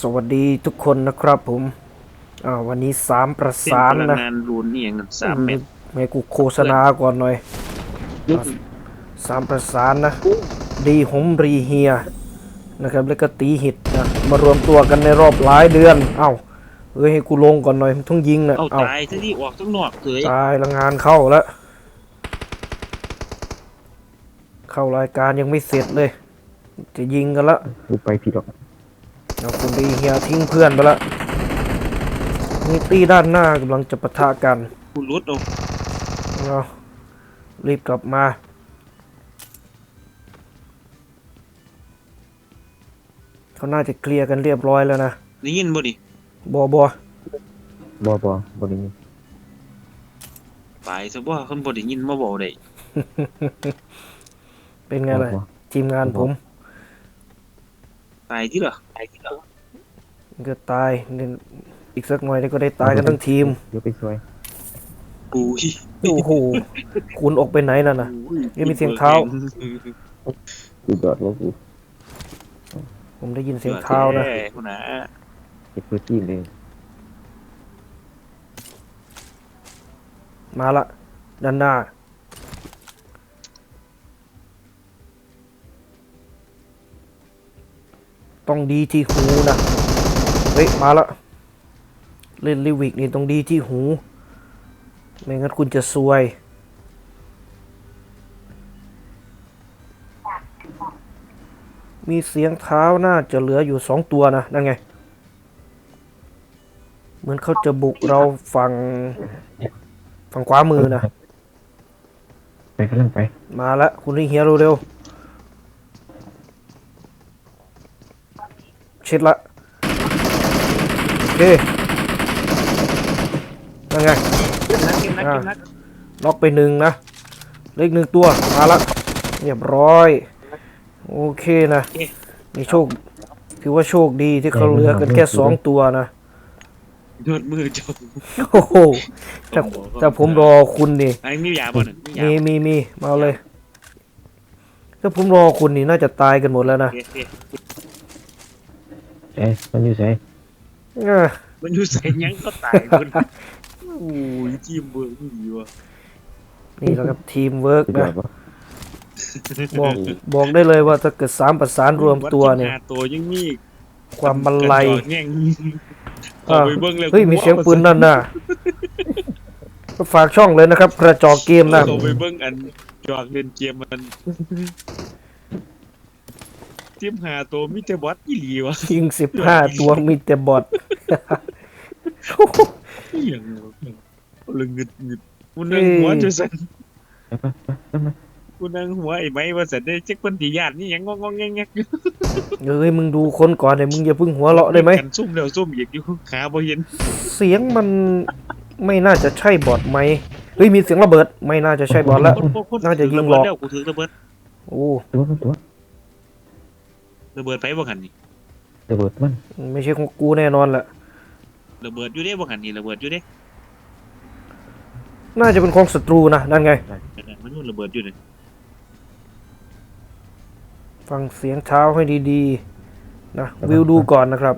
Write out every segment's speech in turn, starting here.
สวัสดีทุกคนนะครับผมอ่าวันนี้สามประเส้นสานพลังนะงานรูนนี่อย่างนั้นสามเม็ดให้กูโฆษณาก่อนหน่อยอ่าสามประสานนะ ดีหมรีเฮียนะครับแล้วก็ตีหิตนะมารวมตัวกันในรอบหลายเดือน เอ้าเอ้ยให้กูลงก่อนหน่อยมันต้องยิงนะเอาเอ้าตายซะที่ออกข้างนอกเถยตายละงานเข้าแล้วเข้ารายการยังไม่เสร็จเลย จะยิงกันละกูไปผิดหรอก เอาคุณดีเฮียทิ้งเพื่อนไปละมีตีด้านหน้ากำลังจะปะทะกันคุณรุดเอาเอารีบกลับมาเขาน่าจะเคลียร์กันเรียบร้อยแล้วนะได้ยินบ่ดิบอบอบอบอบอนี้ตายซะว่าคนบ่ได้ยินมาบอกได้เป็นไงล่ะทีมงานผม ตายที่เหรอตายที่เหรอก็ตายนี่อีกสักหน่อยเดี๋ยวก็ได้ตายกันทั้งทีม เดี๋ยวไปซวยกูยโอ้โห คุณออกไปไหนนั่นน่ะยังมีเสียงเท้า กูยอดว่ากูผมได้ยินเสียงเท้านะแย่คุณนะเก็บพื้นที่เลยมาละด้านหน้า ต้องดีที่หูนะ เฮ้ย มาละ เล่นลิวิกนี่ต้องดีที่หู ไม่งั้นคุณจะซวย มีเสียงเท้าน่าจะเหลืออยู่สองตัวนะ นั่นไง เหมือนเขาจะบุกเราฝั่งฝั่งขวามือนะ ไปกำลังไป มาแล้วคุณลิเฮียเร็วๆ ช็ดละโอเคนั่นไงเก็บนักเก็บนักเก็บนักน็อกไปหนึ่งนะเหล็กหนึ่งตัวมาละเรียบร้อย โอเคนะนี่โชคถือว่าโชคดีที่เขาเหลือกันแค่สองตัวนะโดนมือจบโอ้โหถ้าถ้าผมรอคุณนี่ไอ้มียาบ่น่ะมียามีมีมีมาเอาเลย ถ้าผมรอคุณนี่น่าจะตายกันหมดแล้วนะ เอ๊ะเอ๊ะเอ๊ะมันอยู่ไหนอะมันอยู่ใส่หยังก็ตายคนโอ้ยทีมเบิร์กดีว่ะนี่แหละครับทีมเวิร์กสุดยอนะดปะบอกบอกได้เลยว่าถ้าเกิดสามประสานรวมตัวเนี่ยดตัวยังมีความบันไลกระจอกแง่งอ่าเอาไปเบิ่งแล้วเฮ้ยมีเสียงปืนนั่นน่ะก็ฝากช่องเลยนะครับ กระจอกเกมนะ เอาไปเบิ่งอันจอกเล่นเกมมัน ทีมหาตัวมิเตบอสอีหลีวะยิงสิบห้าตัวมีแต่บอทเหี้ยงเอาเลยงึดงึดกูนั่งหัวจะสั่นไปปะไปไปมากูนั่งหัวไอ้ไม้ว่าสันได้เช็คคนที่ญาตินี่ยังงองๆแงกๆอยู่เฮ้ยมึงดูคนก่อนเลยมึงอย่าเพิ่งหัวเราะได้ไหม กันซุ่มแล้วซุ่มอีกอยู่ขาบ่เห็นเสียงมันไม่น่าจะใช่บอทไหมเฮ้ยมีเสียงระเบิดไม่น่าจะใช่บอทแล้วน่าจะยิงหลอก ระเบิดแล้วกูถือระเบิดโอ้ตัวมันตัว ระเบิดไปบ่หันนี่ระเบิดมันไม่ใช่ของกูแน่นอนแหละระเบิดอยู่เด้บ่หันนี่ระเบิดอยู่เด้น่าจะเป็นของศัตรูนะนั่นไง มันอยู่ระเบิดอยู่นี่ฟังเสียงเท้าให้ดีๆนะวิวดูก่อนนะครับ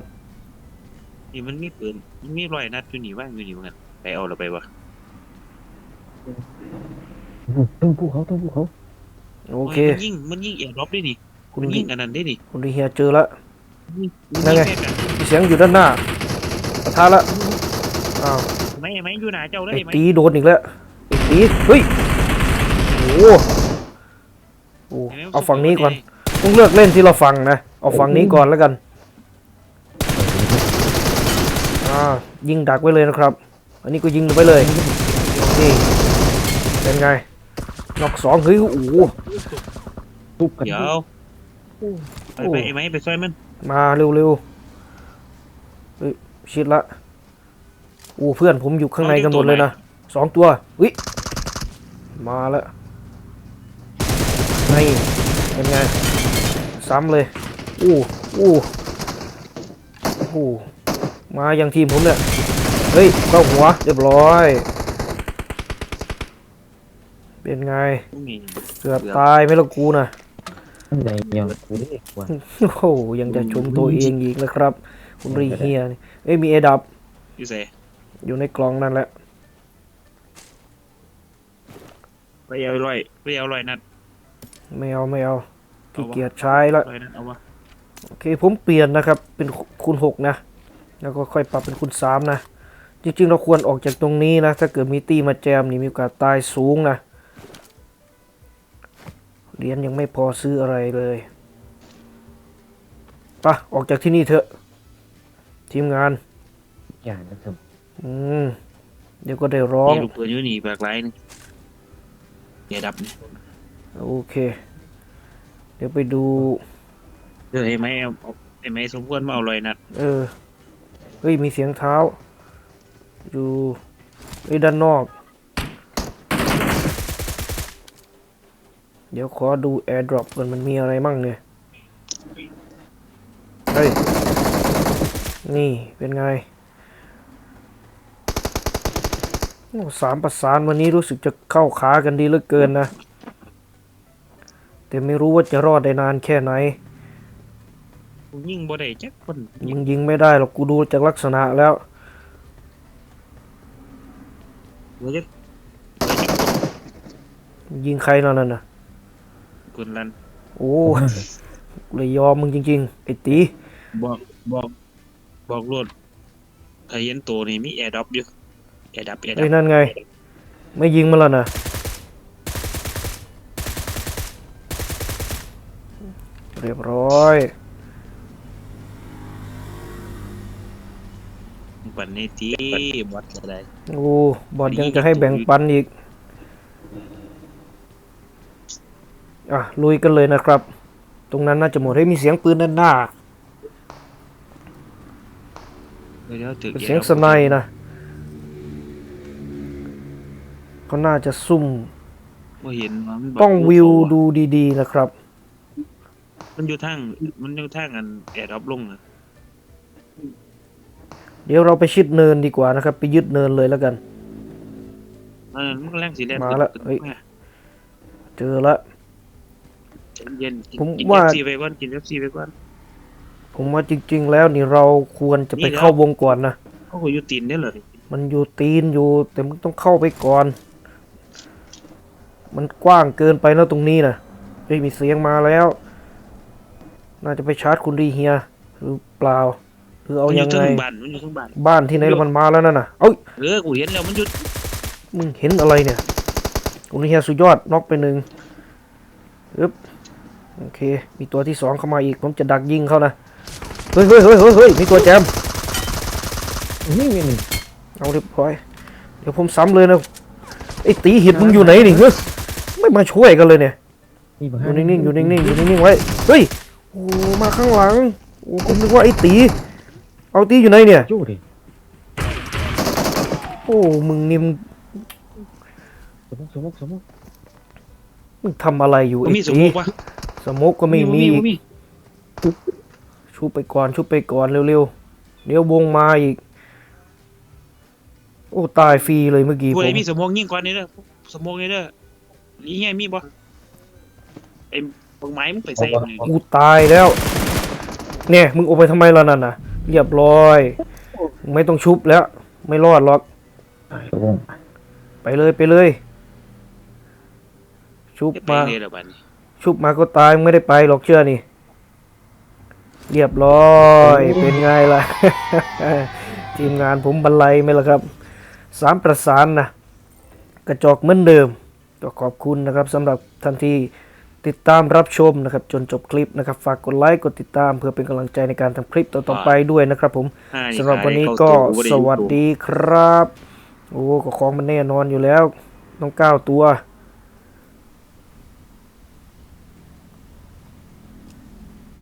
นี่มันมีปืนมันมีรอยนัดอยู่นี่ว่างอยู่นี่ว่างั้นไปเอาแล้วไปวะต้องภูเขาต้องภูเขาโอเค มันยิงมันยิงเอร์ดรอปได้นี่ คุณมันลิยิงอันนั้นได้นี่คุณลิเฮียเจอละมันั่นไงยิแค่มีเสียงอยู่ด้านหน้าปะทะละอ้าวไม่ไม่อยู่หนาเจ้าได้ไอ้ไหมตีโดนอีกแล้วไอ้ตีเฮ้ยโอ้โหโอ้เอาฝั่งนี้ก่อนต้องเลือกเล่นที่เราฟังนะเอาฝั่งนี้ก่อนแล้วกันอ่ายิงดักไว้เลยนะครับ อันนี้ก็ยิงไปเลยนี่เป็นไงนอกสองเฮ้ยโอ้โหทุบกันเดี๋ยว ไปไปไอ้ไม้ไปซอยมัน มาเร็วๆเฮ้ยชิดละโอ้เพื่อนผมอยู่ข้างในกันหมดเลยนะสองตัววิมาแล้วนี่เป็นไง ซ้ำเลยอู้อู้โอ้โหมาอย่างทีมผมเนี่ยเฮ้ยเข้าหัวเรียบร้อย เป็นไงนี่เกือบตายไหม่ละกูนะ ข้างในยังกูได้ว่าโอ้โหยังจะชมตัวเองอีกนะครับ คุณรีเฮียนี่เอ้ยมีเอดับอยู่ใส่อยู่ในกล่องนั่นแหละไปเอาร้อยไปเอาร้อยนัดไม่เอาไม่เอาขี้เกียจใช้ละร้อยนัดเอาวะโอเคผมเปลี่ยนนะครับ เป็นคูณหกนะ แล้วก็ค่อยปรับเป็นคูณสามนะ จริงๆ เราควรออกจากตรงนี้นะ ถ้าเกิดมีตี้มาแจมนี่มีโอกาสตายสูงนะ เหรียญยังไม่พอซื้ออะไรเลยปะออกจากที่นี่เถอะ ทีมงาน อย่างนะครับอืม เดี๋ยวก็ได้ร้อง นี่ลูกปืนอยู่นี่แบกไลน์นี่เดี๋ยวดับนี่โอเค เดี๋ยวไปดู เดี๋ยวไอ้ไม้เอาเอาไอ้ไม้สมควรมาเอาร้อยนัดเออ เฮ้ย มีเสียงเท้า อยู่เฮ้ยด้านนอก เดี๋ยวขอดู AirDrop ก่อนมันมีอะไรมั่งเนี่ย เฮ้ย นี่เป็นไงโอ้สามประสานวันนี้รู้สึกจะเข้าขากันดีเหลือเกินนะ แต่ไม่รู้ว่าจะรอดได้นานแค่ไหนกูยิงบ่ได้จักคนมึงยิงไม่ได้หรอกกูดูจากลักษณะแล้วเหลือจักเหลือจักคนยิงใครนั่นน่ะ คนลันโอ้เลยยอมมึงจริงๆไอ้ตีบอกบอกบอกรถใครเห็นตัวนี่มีแอร์ดับอยู่แอร์ดับแอร์ดัไอ้บนั่นไง ไม่ยิงมันแล้วนะเรียบร้อยปันในตีบอดอะไรโอ้บอดยังจะให้แบ่งปันอีก อะลุยกันเลยนะครับ ตรงนั้นน่าจะหมดให้ยมีเสียงปืนด้านหน้าเดี๋ยวถือเป็นเสียงสไนด์นะเขาน่าจะซุ่มบ่เห็นว่ามันบกต้องวิวดูดีๆนะครับ มันอยู่ทางมันอยู่ทางอันแอร์ดับลงอะเดี๋ยวเราไปชิดเนินดีกว่านะครับ ไปยึดเนินเลยแล้วกันเออมันแรงสีแดงมาละเฮ้ยเจอละ เย็นๆกินผมกินว่าเอฟซีไปก่อนกินเอฟซีไปก่อนผมว่าจริง ๆ แล้วนี่เราควรจะไปนี่นะเข้าวงก่อนนะ เขาก็อยู่ตีนได้เลยมันอยู่ตีนอยู่ แต่มึงต้องเข้าไปก่อน มันกว้างเกินไปแล้วตรงนี้นะเฮ้ยมีเสียงมาแล้ว น่าจะไปชาร์จคุณรีเฮียหรือเปล่า หรือเอามันอยัยู่งทั้ไงงบ้านมันอยู่ทั้งบ้านบ้านที่ไหนแล้วมันมาแล้วนั่นน่ะ เอ้ย เออกูเห็นแล้วมันอยู่มึงเห็นอะไรเนี่ย คุณรีเฮียสุดยอดน็อกไปหนึ่งอึ๊บ โอเค มีตัวที่สองเข้ามาอีก ผมจะดักยิงเขานะ เฮ้ยเฮ้ยเฮ้ยเฮ้ยเฮ้ยมีตัวแจมนี่มีหนึ่งเอาเรียบร้อย เดี๋ยวผมซ้ำเลยนะ ไอ้ตีหิดมึงอยู่ไหนนี่เฮ้ยไม่มาช่วยกันเลยเนี่ยนี่บ้าอยู่นิ่งๆอยู่นิ่งๆอยู่นิ่งๆไว้ เฮ้ย โอ้ มาข้างหลัง โอ้ผมนึกว่าไอ้ตี เอาตีอยู่ไหนเนี่ยจู่ดิโอ้ มึงนี่มึงสมมุกสมมุกสมมุกมึงทำอะไรอยู่มันไอ้มีสตีมุกปะ สโมกก็ไม่มีบ่อีกมีชุบไปก่อนชุบไปก่อนเร็วๆเดี๋ยววงมาอีก โอ้ตายฟรีเลยเมื่อกี้ผผู้ใดมมีสมุกยิงก่อนนี่เด้อสมุกนี่เด้อนี่ไงมีบ่ไอ้ปงไม้มึงไปใส่มันนี่กูตายแล้ว เนี่ยมึงเอาไปทำไมล่ะนั่นน่ะเรียบร้อย ไม่ต้องชุบแล้ว ไม่รอดหรอกสมมุกไปเลยไปเลย ชุบจะไปมา เลยเหรอบัดนี้ชุบมาก็ตายมึงไม่ได้ไปหรอกเชื่อนี่ เรียบร้อย เป็นไงล่ะ ทีมงานผมบรรลัยไหมล่ะครับสามประสานนะกระจอกเหมือนเดิมก็ขอบคุณนะครับสำหรับท่านที่ติดตามรับชมนะครับจนจบคลิปนะครับ ฝากกดไลค์กดติดตาม เพื่อเป็นกำลังใจในการทำคลิปต่อๆไปด้วยนะครับผมห้าสำหรับวันนี้ก็เข้าตู้บ่ไสวัสดีครับ โอ้ก็ของมันแน่นอนอยู่แล้ว ต้องก้าวตัว